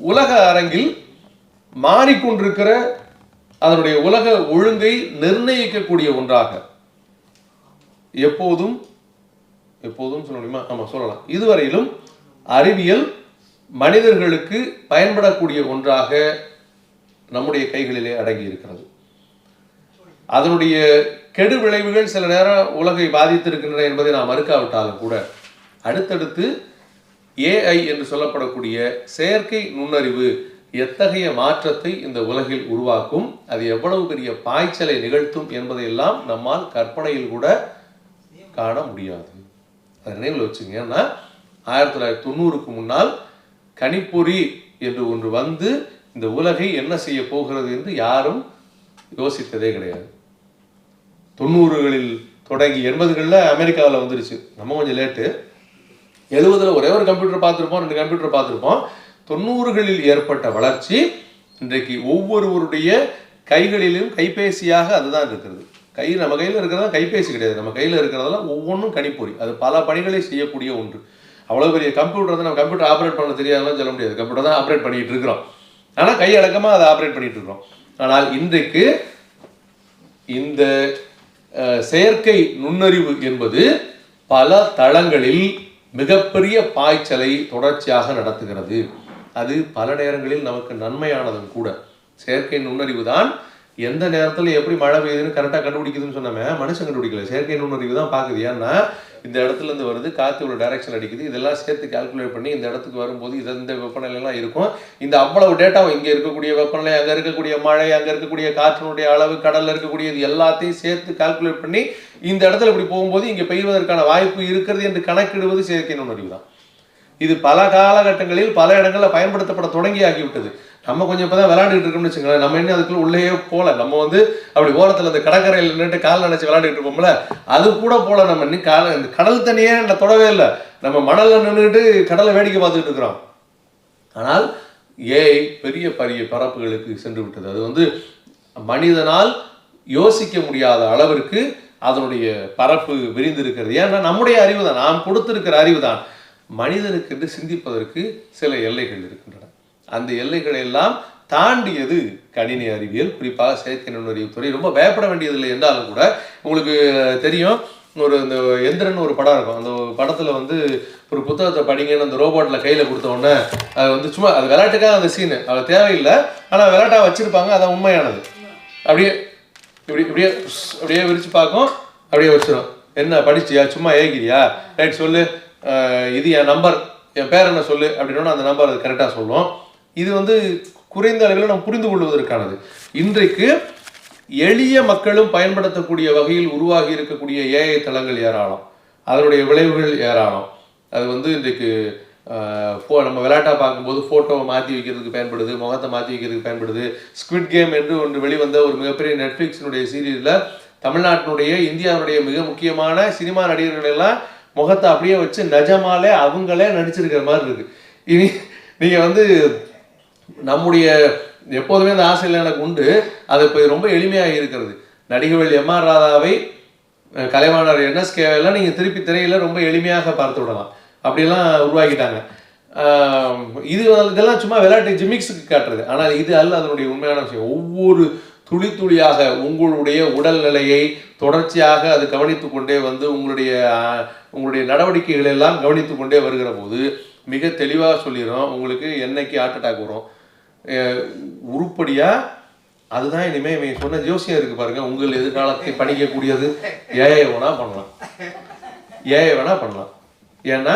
உலக அரங்கில் மாறிக்கொண்டிருக்கிற அதனுடைய உலக ஒழுங்கை நிர்ணயிக்கக்கூடிய ஒன்றாக எப்போதும் எப்போதும் சொல்ல முடியுமா? ஆமா சொல்லலாம். இதுவரையிலும் அறிவியல் மனிதர்களுக்கு பயன்படக்கூடிய ஒன்றாக நம்முடைய கைகளிலே அடங்கி இருக்கிறது. அதனுடைய கெடு விளைவுகள் சில நேரம் உலகை பாதித்திருக்கின்றன என்பதை நாம் மறுக்காவிட்டாலும் கூட அடுத்தடுத்து ஏஐ என்று சொல்லப்படக்கூடிய செயற்கை நுண்ணறிவு எத்தகைய மாற்றத்தை இந்த உலகில் உருவாக்கும் அது எவ்வளவு பெரிய பாய்ச்சலை நிகழ்த்தும் என்பதையெல்லாம் நம்மால் கற்பனையில் கூட காண முடியாது. அதை நினைவில் வச்சுங்க. ஏன்னா ஆயிரத்தி தொள்ளாயிரத்தி தொண்ணூறுக்கு முன்னால் கணிப்பொறி என்று ஒன்று வந்து இந்த உலகை என்ன செய்ய போகிறது என்று யாரும் யோசித்ததே கிடையாது. தொண்ணூறுகளில் தொடங்கி எண்பதுகளில் அமெரிக்காவில் வந்துருச்சு. நம்ம கொஞ்சம் லேட்டு. எழுபதுல ஒரே ஒரு கம்ப்யூட்டர் பார்த்துருப்போம் ரெண்டு கம்ப்யூட்டர் பார்த்துருப்போம். தொண்ணூறுகளில் ஏற்பட்ட வளர்ச்சி இன்றைக்கு ஒவ்வொருவருடைய கைகளிலும் கைபேசியாக அதுதான் இருக்கிறது. கை நம்ம கையில் இருக்கிறதா கைபேசி கிடையாது. நம்ம கையில் இருக்கிறதெல்லாம் ஒவ்வொன்றும் கணிப்பொறி. அது பல பணிகளை செய்யக்கூடிய ஒன்று. அவ்வளோ பெரிய கம்ப்யூட்டர் வந்து நம்ம கம்ப்யூட்டர் ஆப்ரேட் பண்ண தெரியாதுலாம் சொல்ல முடியாது. கம்ப்யூட்டர் தான் ஆப்ரேட் பண்ணிட்டு இருக்கிறோம். ஆனால் கையடக்கமாக அதை ஆப்ரேட் பண்ணிட்டு இருக்கிறோம். ஆனால் இன்றைக்கு இந்த செயற்கை நுண்ணறிவு என்பது பல தளங்களில் மிகப்பெரிய பாய்ச்சலை தொடர்ச்சியாக நடத்துகிறது. அது பல நேரங்களில் நமக்கு நன்மையானதும் கூட. செயற்கை நுண்ணறிவு தான் எந்த நேரத்தில் எப்படி மழை பெய்யுதுன்னு கரெக்டாக கண்டுபிடிக்குதுன்னு சொன்னாமே மனுஷன் கண்டுபிடிக்கல. செயற்கை நுண்ணறிவு தான் பார்க்குது. ஏன்னா இந்த இடத்துலேருந்து வருது காற்று ஒரு டைரக்ஷன் அடிக்குது. இதெல்லாம் சேர்த்து கால்குலேட் பண்ணி இந்த இடத்துக்கு வரும்போது இது இந்த வெப்பநிலைலாம் இருக்கும். இந்த அவ்வளவு டேட்டாவும் இங்கே இருக்கக்கூடிய வெப்பநிலை அங்கே இருக்கக்கூடிய மழை அங்கே இருக்கக்கூடிய காற்றினுடைய அளவு கடலில் இருக்கக்கூடிய இது எல்லாத்தையும் சேர்த்து கால்குலேட் பண்ணி இந்த இடத்துல இப்படி போகும்போது இங்கே பெய்வதற்கான வாய்ப்பு இருக்கிறது என்று கணக்கிடுவது செயற்கை நுண்ணறிவு தான் இது பல காலகட்டங்களில் பல இடங்களில் பயன்படுத்தப்பட தொடங்கி ஆகிவிட்டது நம்ம கொஞ்சம் இப்போ தான் விளையாடிட்டு இருக்கோம்னு வச்சுக்கோங்களேன். நம்ம என்ன அதுக்குள்ள உள்ளேயே போகல நம்ம வந்து அப்படி ஓரத்தில் அந்த கடற்கரையில் நின்றுட்டு கால் நினச்சி விளையாடிட்டு இருப்போம்ல அது கூட போல நம்ம இன்னும் கால இந்த கடல் தண்ணியே என்ன தொடவே இல்லை. நம்ம மணலில் நின்றுட்டு கடலை வேடிக்கை பார்த்துக்கிட்டு இருக்கிறோம். ஆனால் ஏஐ பெரிய பெரிய பரப்புகளுக்கு சென்று விட்டது. அது வந்து மனிதனால் யோசிக்க முடியாத அளவிற்கு அதனுடைய பரப்பு விரிந்திருக்கிறது. ஏன்னா நம்முடைய அறிவு தான் நாம் கொடுத்திருக்கிற அறிவு தான் மனிதனுக்கு என்று சிந்திப்பதற்கு சில எல்லைகள் இருக்கின்றன அந்த எல்லைகளை எல்லாம் தாண்டியது கணினி அறிவியல். குறிப்பாக செயற்கை நுண்ணறிவு துறை. ரொம்ப பயப்பட வேண்டியதில்லை என்றாலும் கூட உங்களுக்கு தெரியும் ஒரு இந்த எந்திரன் ஒரு படம் இருக்கும். அந்த படத்துல வந்து ஒரு புத்தகத்தை படிங்கன்னு அந்த ரோபோட்ல கையில கொடுத்த உடனே அது வந்து சும்மா அது விளையாட்டுக்காக அந்த சீனு அது தேவையில்லை. ஆனா விளையாட்டா வச்சிருப்பாங்க. அதான் உண்மையானது. அப்படியே இப்படி இப்படியே அப்படியே விரிச்சு பார்க்கும். அப்படியே வச்சிடும் என்ன படிச்சியா? சும்மா ஏகிறியா? ரைட் சொல்லு. இது என் நம்பர் என் பேர் என்ன சொல்லு? அப்படின்னா அந்த நம்பர் அது கரெக்டாக சொல்லும். இது வந்து குறைந்த அளவில் நாம் புரிந்து கொள்வதற்கானது. இன்றைக்கு எளிய மக்களும் பயன்படுத்தக்கூடிய வகையில் உருவாகி இருக்கக்கூடிய ஏஐ தளங்கள் ஏராளம். அதனுடைய விளைவுகள் ஏராளம். அது வந்து இன்றைக்கு ஃபோ நம்ம விளையாட்டாக பார்க்கும்போது ஃபோட்டோவை மாற்றி வைக்கிறதுக்கு பயன்படுது முகத்தை மாற்றி வைக்கிறதுக்கு பயன்படுது. ஸ்குவிட் கேம் என்று ஒன்று வெளிவந்த ஒரு மிகப்பெரிய நெட்ஃப்ளிக்ஸினுடைய சீரியலில் தமிழ்நாட்டினுடைய இந்தியாவுடைய மிக முக்கியமான சினிமா நடிகர்கள் எல்லாம் முகத்தை அப்படியே வச்சு நிஜமாலே அவங்களே நடிச்சிருக்கிற மாதிரி இருக்குது இனி நீங்கள் வந்து நம்முடைய எப்போதுமே அந்த ஆசையில் எனக்கு உண்டு. அது இப்போ ரொம்ப எளிமையாக இருக்கிறது. நடிகர்கள் எம் ஆர் ராதாவை கலைவாணர் என்எஸ்கேவெல்லாம் நீங்கள் திருப்பி திரையில் ரொம்ப எளிமையாக பார்த்து விடலாம். அப்படிலாம் உருவாக்கிட்டாங்க. இது இதெல்லாம் சும்மா விளையாட்டு ஜிமிக்ஸுக்கு காட்டுறது. ஆனால் இது அல்ல அதனுடைய உண்மையான விஷயம். ஒவ்வொரு துளி துளியாக உங்களுடைய உடல்நிலையை தொடர்ச்சியாக அது கவனித்து கொண்டே வந்து உங்களுடைய உங்களுடைய நடவடிக்கைகளெல்லாம் கவனித்து கொண்டே வருகிற போது மிக தெளிவாக சொல்லிடும் உங்களுக்கு என்னைக்கு ஹார்ட் அட்டாக் வரும்? உருப்படியாக அதுதான் இனிமேல் இவங்க சொன்ன ஜோசியம் இருக்கு பாருங்க. உங்கள் எதிர்காலத்தை பணிக்கக்கூடியது ஏஐ வேணால் பண்ணலாம். ஏஐ வேணா பண்ணலாம். ஏன்னா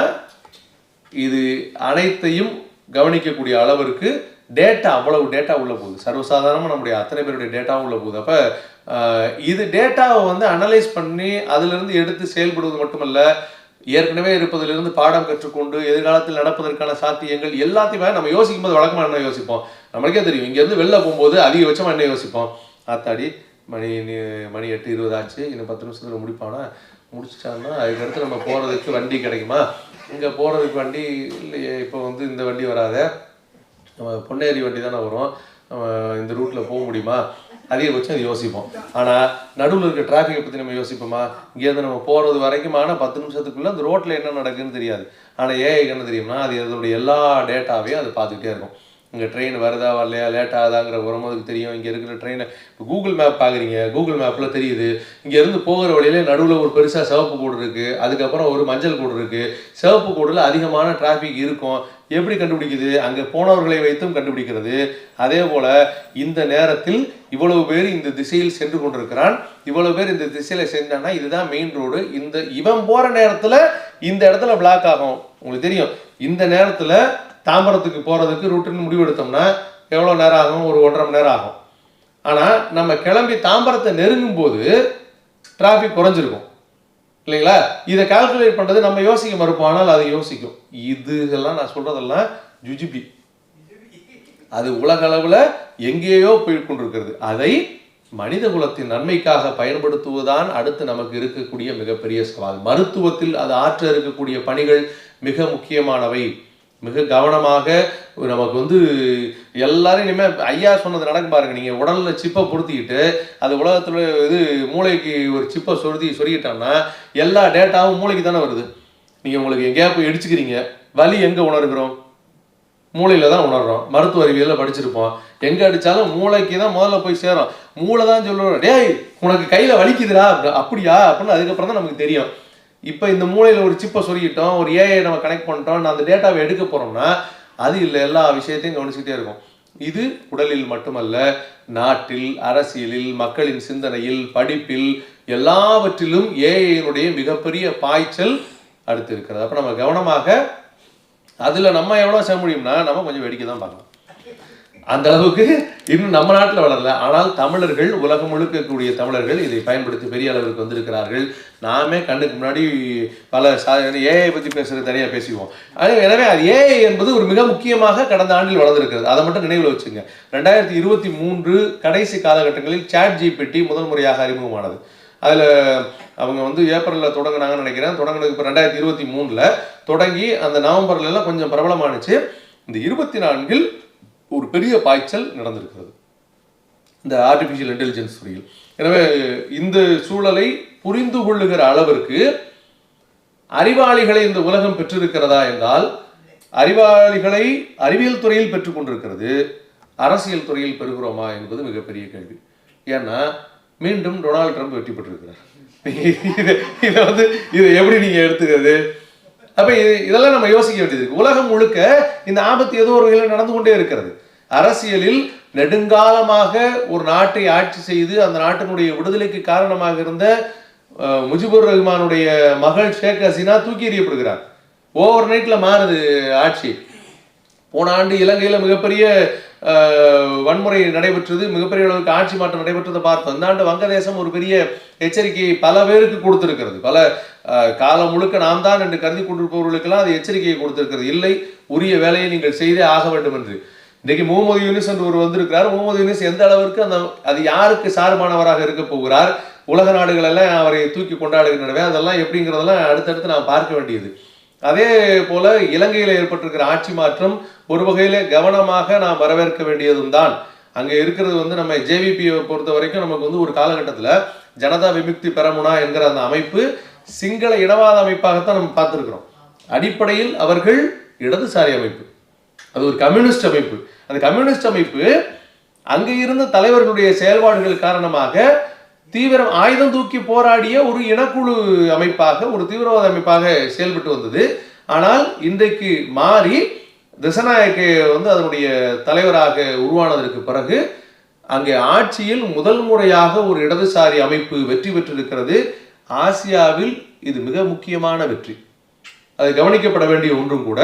இது அனைத்தையும் கவனிக்கக்கூடிய அளவிற்கு டேட்டா அவ்வளவு டேட்டா உள்ள போகுது. சர்வசாதாரணமாக நம்முடைய அத்தனை பேருடைய டேட்டாவும் உள்ள போகுது. அப்போ இது டேட்டாவை வந்து அனலைஸ் பண்ணி அதிலிருந்து எடுத்து செயல்படுவது மட்டுமல்ல ஏற்கனவே இருப்பதிலிருந்து பாடம் கற்றுக்கொண்டு எதிர்காலத்தில் நடப்பதற்கான சாத்தியங்கள் எல்லாத்தையுமே நம்ம யோசிக்கும் போது வழக்கமாக என்ன யோசிப்போம். நம்மளுக்கே தெரியும். இங்கேருந்து வெளில போகும்போது அதிகபட்சமாக என்ன யோசிப்போம். ஆத்தாடி மணி மணி எட்டு இருபது ஆச்சு. இன்னும் பத்து நிமிஷத்தில் முடிப்பானா? முடிச்சிட்டான்னா அதுக்கடுத்து நம்ம போகிறதுக்கு வண்டி கிடைக்குமா? இங்கே போகிறதுக்கு வண்டி இல்லையே இப்போ வந்து இந்த வண்டி வராத. நம்ம பொன்னேரி வண்டி தானே வரும். நம்ம இந்த ரூட்டில் போக முடியுமா? அதிகபட்சம் அது யோசிப்போம். ஆனால் நடுவில் இருக்க டிராஃபிக்கை பற்றி நம்ம யோசிப்போமா? இங்கேருந்து நம்ம போகிறது வரைக்கும் ஆனால் பத்து நிமிஷத்துக்குள்ளே அந்த ரோட்டில் என்ன நடக்குதுன்னு தெரியாது. ஆனால் ஏஐக்கு என்ன தெரியும்னா அது அதோடைய எல்லா டேட்டாவையும் அது பார்த்துக்கிட்டே இருக்கும். இங்கே ட்ரெயின் வருதா வரலையா லேட் ஆகுதாங்கிற வரும்போதுக்கு தெரியும். இங்கே இருக்கிற ட்ரெயினை இப்போ கூகுள் மேப் பார்க்குறீங்க. கூகுள் மேப்பில் தெரியுது. இங்கேருந்து போகிற வழியிலே நடுவில் ஒரு பெருசாக சிவப்பு கூடு இருக்குது அதுக்கப்புறம் ஒரு மஞ்சள் கூடு இருக்குது சிவப்பு கோடில் அதிகமான டிராஃபிக் இருக்கும். எப்படி கண்டுபிடிக்குது? அங்கே போனவர்களை வைத்தும் கண்டுபிடிக்கிறது. அதே போல் இந்த நேரத்தில் இவ்வளவு பேர் இந்த திசையில் சென்று கொண்டிருக்கிறான். இவ்வளவு பேர் இந்த திசையில் செஞ்சான்னா இதுதான் மெயின் ரோடு இந்த இவன் போகிற நேரத்தில் இந்த இடத்துல பிளாக் ஆகும். உங்களுக்கு தெரியும். இந்த நேரத்தில் தாம்பரத்துக்கு போகிறதுக்கு ரூட்டுன்னு முடிவெடுத்தோம்னா எவ்வளோ நேரம் ஆகும்? ஒரு ஒன்றரை மணி நேரம் ஆகும். ஆனால் நம்ம கிளம்பி தாம்பரத்தை நெருங்கும் போது டிராஃபிக் குறைஞ்சிருக்கும். இல்லைங்களா? இதை கால்குலேட் பண்ணுறது நம்ம யோசிக்க மறுப்போம் ஆனால் அது யோசிக்கும். இதெல்லாம் நான் சொல்கிறதெல்லாம் ஜுஜிபி. அது உலக அளவில் எங்கேயோ போய் கொண்டிருக்கிறது அதை மனித குலத்தின் நன்மைக்காக பயன்படுத்துவதுதான் அடுத்து நமக்கு இருக்கக்கூடிய மிகப்பெரிய சவால். மருத்துவத்தில் அது ஆற்ற இருக்கக்கூடிய பணிகள் மிக முக்கியமானவை. மிக கவனமாக நமக்கு வந்து எல்லாரும் இனிமேல் ஐயா சொன்னது நடக்க பாருங்க. நீங்கள் உடலில் சிப்பை பொருத்திக்கிட்டு அது உலகத்தில் இது மூளைக்கு ஒரு சிப்பை சொருதி சொருகிட்டோம்னா எல்லா டேட்டாவும் மூளைக்கு தானே வருது. நீங்கள் உங்களுக்கு எங்கேயா போய் இடிச்சுக்கிறீங்க. வலி எங்கே உணர்கிறோம்? மூளையில் தான் உணர்றோம். மருத்துவ அறிவியலில் படிச்சிருப்போம். எங்கே அடித்தாலும் மூளைக்கு தான் முதல்ல போய் சேரும். மூளை தான் சொல்லுவோம் டேய் உனக்கு கையில் வலிக்குதுடா. அப்படி- அப்படியா? அப்படின்னு அதுக்கப்புறம் தான் நமக்கு தெரியும். இப்போ இந்த மூளையில் ஒரு சிப்பை சொருகிட்டோம் ஒரு ஏஐ நம்ம கனெக்ட் பண்ணிட்டோம் நான் அந்த டேட்டாவை எடுக்க போகிறோம்னா அது இல்லை எல்லா விஷயத்தையும் கவனிச்சுக்கிட்டே இருக்கும். இது உடலில் மட்டுமல்ல நாட்டில் அரசியலில் மக்களின் சிந்தனையில் படிப்பில் எல்லாவற்றிலும் ஏஐனுடைய மிகப்பெரிய பாய்ச்சல் அடுத்து இருக்கிறது. அப்போ நம்ம கவனமாக அதில் நம்ம எவ்வளோ செய்ய முடியும்னா நம்ம கொஞ்சம் வேடிக்கை தான் பார்க்கலாம் அந்த அளவுக்கு இன்னும் நம்ம நாட்டில் வளரல. ஆனால் தமிழர்கள் உலகம் முழுக்க இருக்கக்கூடிய தமிழர்கள் இதை பயன்படுத்தி பெரிய அளவிற்கு வந்திருக்கிறார்கள். நாமே கண்ணுக்கு முன்னாடி பல ஏஐ பற்றி பேசுறது தனியாக பேசுவோம் எனவே அது ஏஐ என்பது ஒரு மிக முக்கியமாக கடந்த ஆண்டில் வளர்ந்திருக்கிறது. அதை மட்டும் நினைவில் வச்சுங்க. ரெண்டாயிரத்தி இருபத்தி மூன்று கடைசி காலகட்டங்களில் சாட் ஜிபிடி முதல் முறையாக அறிமுகமானது. அதில் அவங்க வந்து ஏப்ரலில் தொடங்கினாங்கன்னு நினைக்கிறேன். தொடங்கினது இப்போ ரெண்டாயிரத்தி இருபத்தி மூணில் தொடங்கி அந்த நவம்பர்லலாம் கொஞ்சம் பிரபலமானுச்சு. இந்த இருபத்தி நான்கில் ஒரு பெரிய பாய்ச்சல் நடந்திருக்கிறது. இந்த ஆர்டிஃபிஷியல் இன்டெலிஜென்ஸ் துறையில். எனவே இந்த சூழலை புரிந்து கொள்ளுகிற அளவிற்கு அறிவாளிகளை இந்த உலகம் பெற்றிருக்கிறதா என்றால் அறிவாளிகளை அறிவியல் துறையில் பெற்றுக்கொண்டிருக்கிறது அரசியல் துறையில் பெறுகிறோமா என்பது மிகப்பெரிய கேள்வி. ஏன்னா மீண்டும் டொனால்ட் ட்ரம்ப் வெற்றி பெற்றிருக்கிறார். இதை வந்து இதை எப்படி நீங்க எடுத்துக்கிறது? அப்ப இதெல்லாம் நம்ம யோசிக்க வேண்டியது இருக்கு. உலகம் முழுக்க இந்த ஆபத்து ஏதோ ஒரு வகையில் நடந்து கொண்டே இருக்கிறது. அரசியலில் நெடுங்காலமாக ஒரு நாட்டை ஆட்சி செய்து அந்த நாட்டினுடைய விடுதலைக்கு காரணமாக இருந்த முஜிபுர் ரஹ்மானுடைய மகள் ஷேக் ஹசீனா தூக்கி எறியப்படுகிறார். ஓவர் நைட்ல மாறுது ஆட்சி. போன ஆண்டு இலங்கையில மிகப்பெரிய வன்முறை நடைபெற்றது மிகப்பெரிய அளவுக்கு ஆட்சி மாற்றம் நடைபெற்றதை பார்த்தோம். இந்த ஆண்டு வங்கதேசம் ஒரு பெரிய எச்சரிக்கையை பல பேருக்கு கொடுத்திருக்கிறது. பல காலம் முழுக்க நாம் தான் என்று கருதி கொண்டிருப்பவர்களுக்கெல்லாம் அது எச்சரிக்கையை கொடுத்திருக்கிறது. இல்லை உரிய வேலையை நீங்கள் செய்தே ஆக வேண்டும் என்று இன்னைக்கு முகமது யூனிஸ் என்று ஒரு வந்திருக்கிறார். முகமது யூனிஸ் எந்த அளவிற்கு அந்த அது யாருக்கு சார்பானவராக இருக்க போகிறார்? உலக நாடுகள் எல்லாம் அவரை தூக்கி கொண்டாடுகின்றனவே அதெல்லாம் எப்படிங்கிறதெல்லாம் அடுத்தடுத்து நாம் பார்க்க வேண்டியது. அதே போல இலங்கையில் ஏற்பட்டிருக்கிற ஆட்சி மாற்றம் ஒரு வகையில் கவனமாக நாம் வரவேற்க வேண்டியதும் தான். அங்கே இருக்கிறது வந்து நம்ம ஜேவிபியை பொறுத்த வரைக்கும் நமக்கு வந்து ஒரு காலகட்டத்தில் ஜனதா விமுக்தி பெரமுனா என்கிற அந்த அமைப்பு சிங்கள இடவாத அமைப்பாகத்தான் நம்ம பார்த்துருக்குறோம். அடிப்படையில் அவர்கள் இடதுசாரி அமைப்பு. அது ஒரு கம்யூனிஸ்ட் அமைப்பு. அந்த கம்யூனிஸ்ட் அமைப்பு அங்கே இருந்த தலைவர்களுடைய செயல்பாடுகள் காரணமாக தீவிரம் ஆயுதம் தூக்கி போராடிய ஒரு இனக்குழு அமைப்பாக ஒரு தீவிரவாத அமைப்பாக செயல்பட்டு வந்தது. ஆனால் இன்றைக்கு மாறி திசநாயக்க வந்து அதனுடைய தலைவராக உருவானதற்கு பிறகு அங்கே ஆட்சியில் முதல் முறையாக ஒரு இடதுசாரி அமைப்பு வெற்றி பெற்றிருக்கிறது. ஆசியாவில் இது மிக முக்கியமான வெற்றி. அது கவனிக்கப்பட வேண்டிய ஒன்றும் கூட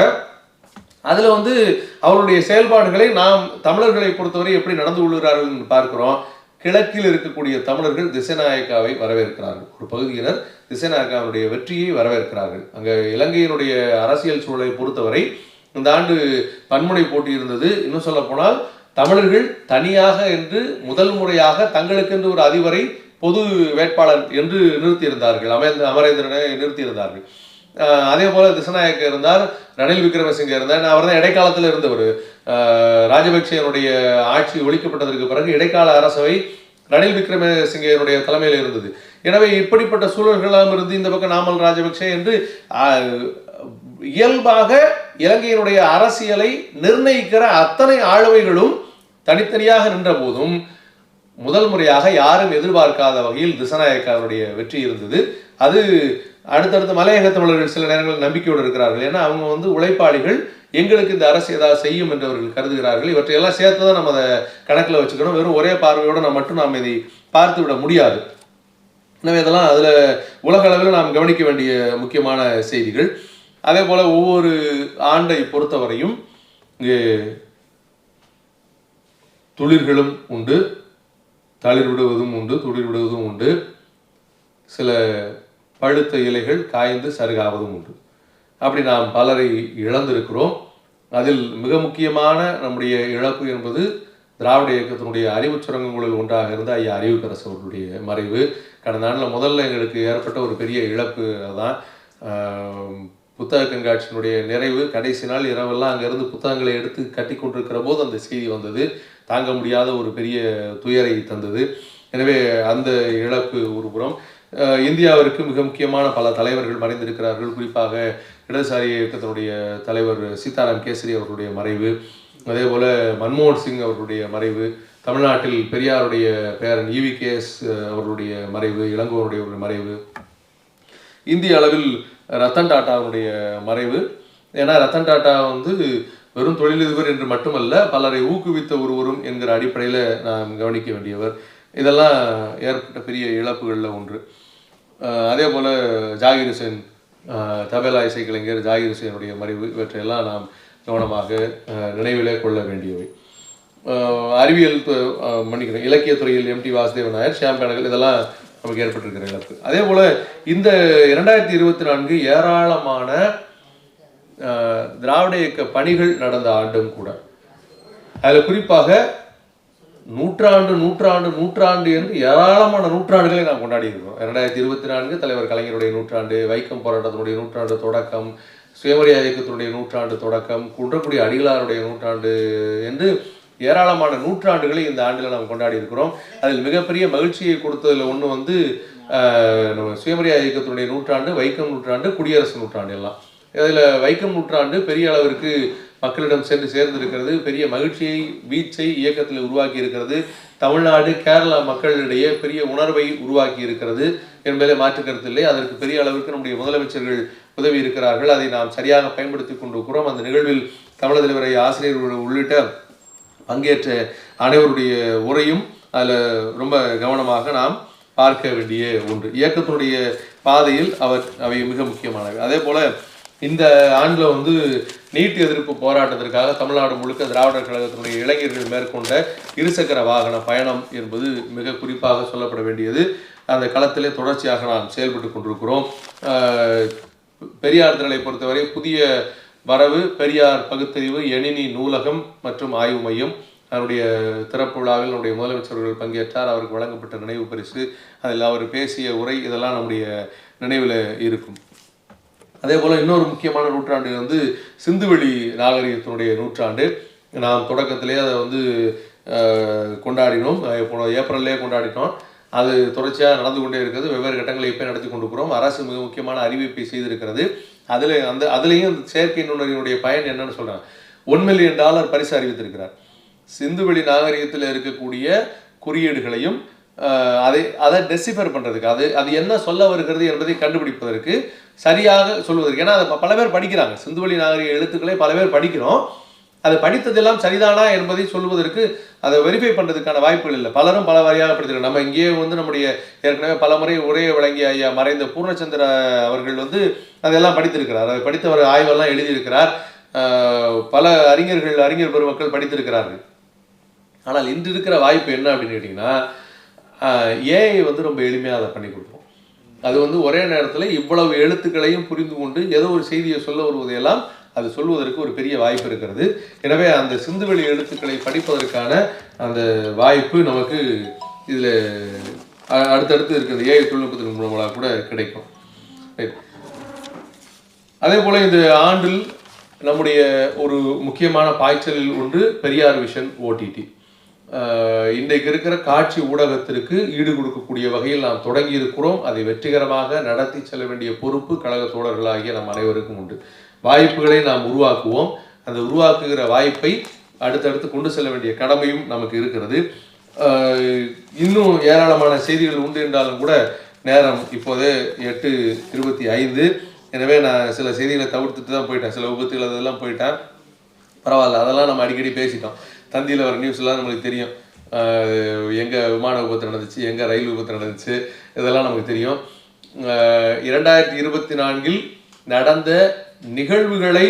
அதில் வந்து அவருடைய செயல்பாடுகளை நாம் தமிழர்களை பொறுத்தவரை எப்படி நடந்து கொள்கிறார்கள் என்று பார்க்கிறோம். கிழக்கில் இருக்கக்கூடிய தமிழர்கள் திசைநாயக்காவை வரவேற்கிறார்கள். ஒரு பகுதியினர் திசைநாயக்காவுடைய வெற்றியை வரவேற்கிறார்கள். அங்கே இலங்கையினுடைய அரசியல் சூழலை பொறுத்தவரை இந்த ஆண்டு பன்முனை போட்டி இருந்தது. இன்னும் சொல்ல போனால் தமிழர்கள் தனியாக என்று முதல் முறையாக தங்களுக்கென்று ஒரு அதிபரை பொது வேட்பாளர் என்று நிறுத்தியிருந்தார்கள். அமேந்திர அமரேந்திரனை நிறுத்தியிருந்தார்கள். அதே போல திசநாயக்க இருந்தார் ரணில் விக்ரமசிங்க இருந்தார். அவர் தான் இடைக்காலத்தில் இருந்தவர். ராஜபக்சேனுடைய ஆட்சி ஒழிக்கப்பட்டதற்கு பிறகு இடைக்கால அரசவை ரணில் விக்ரமசிங்கனுடைய தலைமையில் இருந்தது. எனவே இப்படிப்பட்ட சூழல்களாம் இருந்து இந்த பக்கம் நாமல் ராஜபக்சே என்று இயல்பாக இலங்கையினுடைய அரசியலை நிர்ணயிக்கிற அத்தனை ஆளுமைகளும் தனித்தனியாக நின்ற போதும் முதல் முறையாக யாரும் எதிர்பார்க்காத வகையில் திசநாயக்காருடைய வெற்றி இருந்தது. அது அடுத்தடுத்த மலையக தமிழர்கள் சில நேரங்களில் நம்பிக்கையோடு இருக்கிறார்கள். ஏன்னா அவங்க வந்து உழைப்பாளிகள் எங்களுக்கு இந்த அரசு ஏதாவது செய்யும் என்று அவர்கள் கருதுகிறார்கள். இவற்றையெல்லாம் சேர்த்து தான் நம்ம அதை கணக்கில் வச்சுக்கணும். வெறும் ஒரே பார்வையோடு நம்ம மட்டும் நாம் இதை பார்த்து விட முடியாது. எனவே இதெல்லாம் அதில் உலக அளவில் நாம் கவனிக்க வேண்டிய முக்கியமான செய்திகள். அதே போல் ஒவ்வொரு ஆண்டை பொறுத்தவரையும் இங்கு துளிர்களும் உண்டு தளிர் விடுவதும் உண்டு துளிர் விடுவதும் உண்டு. சில பழுத்த இலைகள் காய்ந்து சருகாவதும் உண்டு. அப்படி நாம் பலரை இழந்திருக்கிறோம். அதில் மிக முக்கியமான நம்முடைய இழப்பு என்பது திராவிட இயக்கத்தினுடைய அறிவுச் சுரங்கங்களில் ஒன்றாக இருந்த ஐயா அறிவுக்கரசு அவர்களுடைய மறைவு. கடந்த ஆண்டில் முதல்ல எங்களுக்கு ஏற்பட்ட ஒரு பெரிய இழப்பு தான் புத்தக கண்காட்சியினுடைய நிறைவு. கடைசி நாள் இரவெல்லாம் அங்கேருந்து புத்தகங்களை எடுத்து கட்டி கொண்டிருக்கிற போது அந்த செய்தி வந்தது. தாங்க முடியாத ஒரு பெரிய துயரை தந்தது. எனவே அந்த இழப்பு ஒரு புறம். இந்தியாவிற்கு மிக முக்கியமான பல தலைவர்கள் மறைந்திருக்கிறார்கள். குறிப்பாக இடதுசாரி இயக்கத்தினுடைய தலைவர் சீதாராம் கேசரி அவர்களுடைய மறைவு அதே போல மன்மோகன் சிங் அவர்களுடைய மறைவு தமிழ்நாட்டில் பெரியாருடைய பேரன் இவி கேஎஸ் அவர்களுடைய மறைவு இளங்கோருடைய ஒரு மறைவு இந்திய அளவில் ரத்தன் டாட்டாவுடைய மறைவு. ஏன்னா ரத்தன் டாட்டா வந்து வெறும் தொழிலதிபர் என்று மட்டுமல்ல பலரை ஊக்குவித்த ஒருவரும் என்கிற அடிப்படையில் நாம் கவனிக்க வேண்டியவர். இதெல்லாம் ஏற்பட்ட பெரிய இழப்புகளில் ஒன்று. அதே போல் ஜாகிர் ஹுசேன் தபேலா இசைக்கலைஞர் ஜாகிர் ஹுசேனுடைய மறைவு இவற்றையெல்லாம் நாம் கவனமாக நினைவிலே கொள்ள வேண்டியவை. அறிவியல் மன்னிக்கிறேன் இலக்கியத்துறையில் எம்டி வாசுதேவன் நாயர் ஷியாம் பேனகல் இதெல்லாம் நமக்கு ஏற்பட்டிருக்கிற இழப்பு அதே போல் இந்த இரண்டாயிரத்தி இருபத்தி நான்கு ஏராளமான திராவிட இயக்க பணிகள் நடந்த ஆண்டும் கூட அதில் குறிப்பாக நூற்றாண்டு நூற்றாண்டு நூற்றாண்டு என்று ஏராளமான நூற்றாண்டுகளை நாம் கொண்டாடி இருக்கிறோம் இரண்டாயிரத்தி இருபத்தி நான்கு தலைவர் கலைஞருடைய நூற்றாண்டு வைக்கம் போராட்டத்தினுடைய நூற்றாண்டு தொடக்கம் சுயமரியாதை இயக்கத்தினுடைய நூற்றாண்டு தொடக்கம் குன்றக்குடி அடிகளாருடைய நூற்றாண்டு என்று ஏராளமான நூற்றாண்டுகளை இந்த ஆண்டில் நாம் கொண்டாடி இருக்கிறோம் அதில் மிகப்பெரிய மகிழ்ச்சியை கொடுத்ததில் ஒன்று வந்து நம்ம சுயமரியாதை இயக்கத்தினுடைய நூற்றாண்டு வைக்கம் நூற்றாண்டு குடியரசு நூற்றாண்டு எல்லாம். இதில் வைக்கம் நூற்றாண்டு பெரிய அளவிற்கு மக்களிடம் சென்று சேர்ந்திருக்கிறது. பெரிய மகிழ்ச்சியை வீச்சை இயக்கத்தில் உருவாக்கி இருக்கிறது தமிழ்நாடு கேரளா மக்களிடையே பெரிய உணர்வை உருவாக்கி இருக்கிறது என்பதை மாற்றுக்கருத்து இல்லை. அதற்கு பெரிய அளவிற்கு நம்முடைய முதலமைச்சர்கள் உதவி இருக்கிறார்கள். அதை நாம் சரியாக பயன்படுத்தி கொண்டிருக்கிறோம் அந்த நிகழ்வில் தமிழக தலைவரை ஆசிரியர்கள் உள்ளிட்ட பங்கேற்ற அனைவருடைய உரையும் அதில் ரொம்ப கவனமாக நாம் பார்க்க வேண்டிய ஒன்று. இயக்கத்தினுடைய பாதையில் அவர் அவை மிக முக்கியமானவை. அதே போல இந்த ஆண்டில் வந்து நீட் எதிர்ப்பு போராட்டத்திற்காக தமிழ்நாடு முழுக்க திராவிடர் கழகத்தினுடைய இளைஞர்கள் மேற்கொண்ட இருசக்கர வாகன பயணம் என்பது மிக குறிப்பாக சொல்லப்பட வேண்டியது. அந்த களத்திலே தொடர்ச்சியாக நாம் செயல்பட்டு கொண்டிருக்கிறோம். பெரியார் திரளை பொறுத்தவரை புதிய வரவு பெரியார் பகுத்தறிவு எணினி நூலகம் மற்றும் ஆய்வு மையம். அதனுடைய திறப்பு விழாவில் நம்முடைய முதலமைச்சர்கள் பங்கேற்றார். அவருக்கு வழங்கப்பட்ட நினைவு பரிசு அதில் அவர் பேசிய உரை இதெல்லாம் நம்முடைய நினைவில் இருக்கும். அதே போல் இன்னொரு முக்கியமான நூற்றாண்டு வந்து சிந்துவெளி நாகரிகத்தினுடைய நூற்றாண்டு. நாம் தொடக்கத்திலே அதை வந்து கொண்டாடினோம். அஹ், போன ஏப்ரல்லே கொண்டாடினோம் அது தொடர்ச்சியாக நடந்து கொண்டே இருக்கிறது. வெவ்வேறு கட்டங்களை இப்போ நடத்தி கொண்டு போகிறோம் அரசு மிக முக்கியமான அறிவிப்பை செய்திருக்கிறது. அதில் அந்த அதுலேயும் அந்த செயற்கை நுண்ணறிவுடைய பயன் என்னன்னு சொல்கிறாங்க ஒன் மில்லியன் டாலர் பரிசு அறிவித்திருக்கிறார். சிந்துவெளி நாகரிகத்தில் இருக்கக்கூடிய குறியீடுகளையும் அதை அதை டெசிஃபர் பண்ணுறதுக்கு அது அது என்ன சொல்ல வருகிறது என்பதை கண்டுபிடிப்பதற்கு சரியாக சொல்வதற்கு. ஏன்னா அதை பல பேர் படிக்கிறாங்க. சிந்துவெளி நாகரிக எழுத்துக்களை பல பேர் படிக்கிறோம். அது படித்ததெல்லாம் சரிதானா என்பதை சொல்வதற்கு அதை வெரிஃபை பண்ணுறதுக்கான வாய்ப்புகள் இல்லை. பலரும் பல வகையாக படித்திருக்காங்க. நம்ம இங்கேயே வந்து நம்முடைய ஏற்கனவே பல முறை உரையை வழங்கிய ஐயா மறைந்த பூர்ணச்சந்திர அவர்கள் வந்து அதெல்லாம் படித்திருக்கிறார். அதை படித்தவர் ஆய்வெல்லாம் எழுதியிருக்கிறார். பல அறிஞர்கள் அறிஞர் பெருமக்கள் படித்திருக்கிறார்கள். ஆனால் இன்று இருக்கிற வாய்ப்பு என்ன அப்படின்னு கேட்டிங்கன்னா ஏஐ வந்து ரொம்ப எளிமையாக அதை பண்ணி கொடுப்போம் அது வந்து ஒரே நேரத்தில் இவ்வளவு எழுத்துக்களையும் புரிந்து கொண்டு ஏதோ ஒரு செய்தியை சொல்ல வருவதையெல்லாம் அது சொல்வதற்கு ஒரு பெரிய வாய்ப்பு இருக்கிறது. எனவே அந்த சிந்துவெளி எழுத்துக்களை படிப்பதற்கான அந்த வாய்ப்பு நமக்கு இதில் அடுத்தடுத்து இருக்கிற ஏஐ தொழில்நுட்பத்தின் மூலமாக கூட கிடைக்கும். அதே போல் இந்த ஆண்டில் நம்முடைய ஒரு முக்கியமான பாய்ச்சலில் ஒன்று பெரியார் விஷன் ஓடிடி இன்றைக்கு இருக்கிற காட்சி ஊடகத்திற்கு ஈடு கொடுக்கக்கூடிய வகையில் நாம் தொடங்கி இருக்கிறோம் அதை வெற்றிகரமாக நடத்தி செல்ல வேண்டிய பொறுப்பு கழக தோழர்களாகிய நம் அனைவருக்கும் உண்டு. வாய்ப்புகளை நாம் உருவாக்குவோம். அந்த உருவாக்குகிற வாய்ப்பை அடுத்தடுத்து கொண்டு செல்ல வேண்டிய கடமையும் நமக்கு இருக்கிறது. இன்னும் ஏராளமான செய்திகள் உண்டு என்றாலும் கூட நேரம் இப்போதே எட்டு இருபத்தி ஐந்து. எனவே நான் சில செய்திகளை தவிர்த்துட்டு தான் போயிட்டேன். சில விபத்துகள் அதெல்லாம் போயிட்டேன் பரவாயில்ல. அதெல்லாம் நம்ம அடிக்கடி பேசிட்டோம். தந்தியில் வர நியூஸ்லாம் நம்மளுக்கு தெரியும். எங்கே விமான விபத்து நடந்துச்சு எங்கே ரயில் விபத்து நடந்துச்சு இதெல்லாம் நமக்கு தெரியும். இரண்டாயிரத்தி இருபத்தி நான்கில் நடந்த நிகழ்வுகளை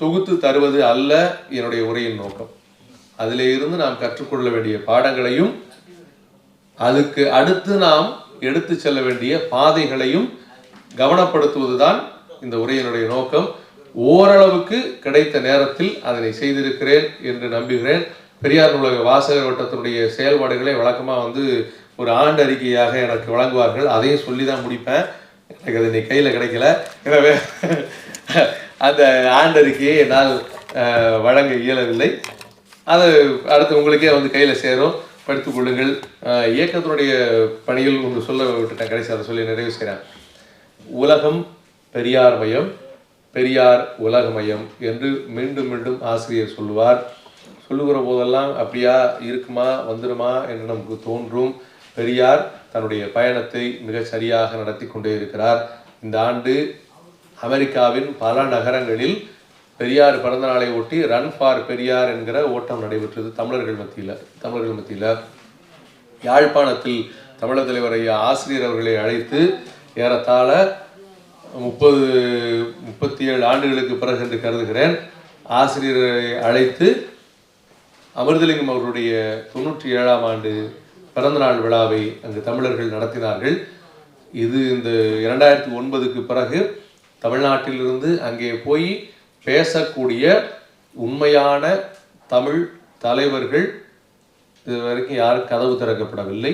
தொகுத்து தருவது அல்ல என்னுடைய உரையின் நோக்கம். அதில் இருந்து நாம் கற்றுக்கொள்ள வேண்டிய பாடங்களையும் அதுக்கு அடுத்து நாம் எடுத்து செல்ல வேண்டிய பாதைகளையும் கவனப்படுத்துவதுதான் இந்த உரையினுடைய நோக்கம். ஓரளவுக்கு கிடைத்த நேரத்தில் அதனை செய்திருக்கிறேன் என்று நம்புகிறேன். பெரியார் நூலக வாசகர் வட்டத்தினுடைய செயல்பாடுகளை வழக்கமாக வந்து ஒரு ஆண்டு அறிக்கையாக எனக்கு வழங்குவார்கள். அதையும் சொல்லி தான் முடிப்பேன். எனக்கு அது இன்னைக்கு கையில் கிடைக்கல. எனவே அந்த ஆண்டு அறிக்கையை என்னால் வழங்க இயலவில்லை. அது அடுத்து உங்களுக்கே வந்து கையில் சேரும். படித்துக் கொள்ளுங்கள். இயக்கத்தினுடைய பணியில் ஒன்று சொல்ல விட்டுட்டேன். கடைசி அதை சொல்லி நிறைவு செய்கிறேன் உலகம் பெரியார் மயம் பெரியார் உலகமயம் என்று மீண்டும் மீண்டும் ஆசிரியர் சொல்லுவார். சொல்லுகிற போதெல்லாம் அப்படியா இருக்குமா வந்துடுமா என்று நமக்கு தோன்றும். பெரியார் தன்னுடைய பயணத்தை மிகச் சரியாக நடத்தி கொண்டே இருக்கிறார். இந்த ஆண்டு அமெரிக்காவின் பல நகரங்களில் பெரியார் பிறந்த நாளை ஒட்டி ரன் ஃபார் பெரியார் என்கிற ஓட்டம் நடைபெற்றது தமிழர்கள் மத்தியில் தமிழர்கள் மத்தியில். யாழ்ப்பாணத்தில் தமிழர் தலைவர் ஐயா ஆசிரியர் அவர்களை அழைத்து ஏறத்தாழ முப்பது முப்பத்தி ஏழு ஆண்டுகளுக்கு பிறகு என்று கருதுகிறேன். ஆசிரியரை அழைத்து அமிர்தலிங்கம் அவருடைய தொண்ணூற்றி ஏழாம் ஆண்டு பிறந்தநாள் விழாவை அங்கு தமிழர்கள் நடத்தினார்கள். இது இந்த இரண்டாயிரத்தி ஒன்பதுக்கு பிறகு தமிழ்நாட்டிலிருந்து அங்கே போய் பேசக்கூடிய உண்மையான தமிழ் தலைவர்கள் இது வரைக்கும் யாரும் கதவு திறக்கப்படவில்லை.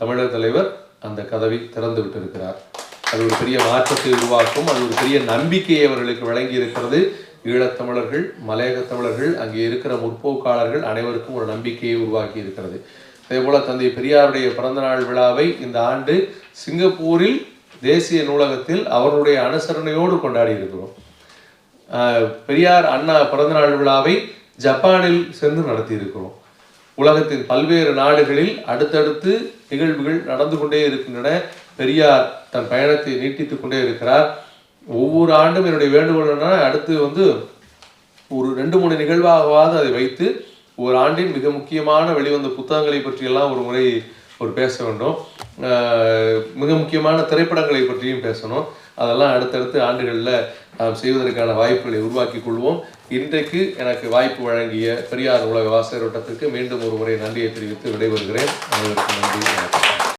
தமிழர் தலைவர் அந்த கதவை திறந்து விட்டிருக்கிறார். அது ஒரு பெரிய மாற்றத்தை உருவாக்கும் அது ஒரு பெரிய நம்பிக்கையை அவர்களுக்கு வழங்கி இருக்கிறது ஈழத்தமிழர்கள் மலையக தமிழர்கள் அங்கே இருக்கிற முற்போக்காளர்கள் அனைவருக்கும் ஒரு நம்பிக்கையை உருவாக்கி இருக்கிறது அதே போல தந்தை பெரியாருடைய பிறந்தநாள் விழாவை இந்த ஆண்டு சிங்கப்பூரில் தேசிய நூலகத்தில் அவருடைய அனுசரணையோடு கொண்டாடி இருக்கிறோம் பெரியார் அண்ணா பிறந்தநாள் விழாவை ஜப்பானில் சென்று நடத்தி இருக்கிறோம் உலகத்தின் பல்வேறு நாடுகளில் அடுத்தடுத்து நிகழ்வுகள் நடந்து கொண்டே இருக்கின்றன. பெரியார் தன் பயணத்தை நீட்டித்துக் கொண்டே இருக்கிறார். ஒவ்வொரு ஆண்டும் என்னுடைய வேண்டுகோள் என்னன்னா அடுத்து வந்து ஒரு ரெண்டு மூணு நிகழ்வாகவாவது அதை வைத்து ஒரு ஆண்டின் மிக முக்கியமான வெளிவந்த புத்தகங்களை பற்றியெல்லாம் ஒரு முறை ஒரு பேச வேண்டும். மிக முக்கியமான திரைப்படங்களை பற்றியும் பேசணும். அதெல்லாம் அடுத்தடுத்த ஆண்டுகளில் நாம் செய்வதற்கான வாய்ப்புகளை உருவாக்கி கொள்வோம். இன்றைக்கு எனக்கு வாய்ப்பு வழங்கிய பெரியார் உலக வாசகர் வட்டத்திற்கு மீண்டும் ஒரு முறை நன்றியை தெரிவித்து விடைபெறுகிறேன். அனைவருக்கும் நன்றி வணக்கம்.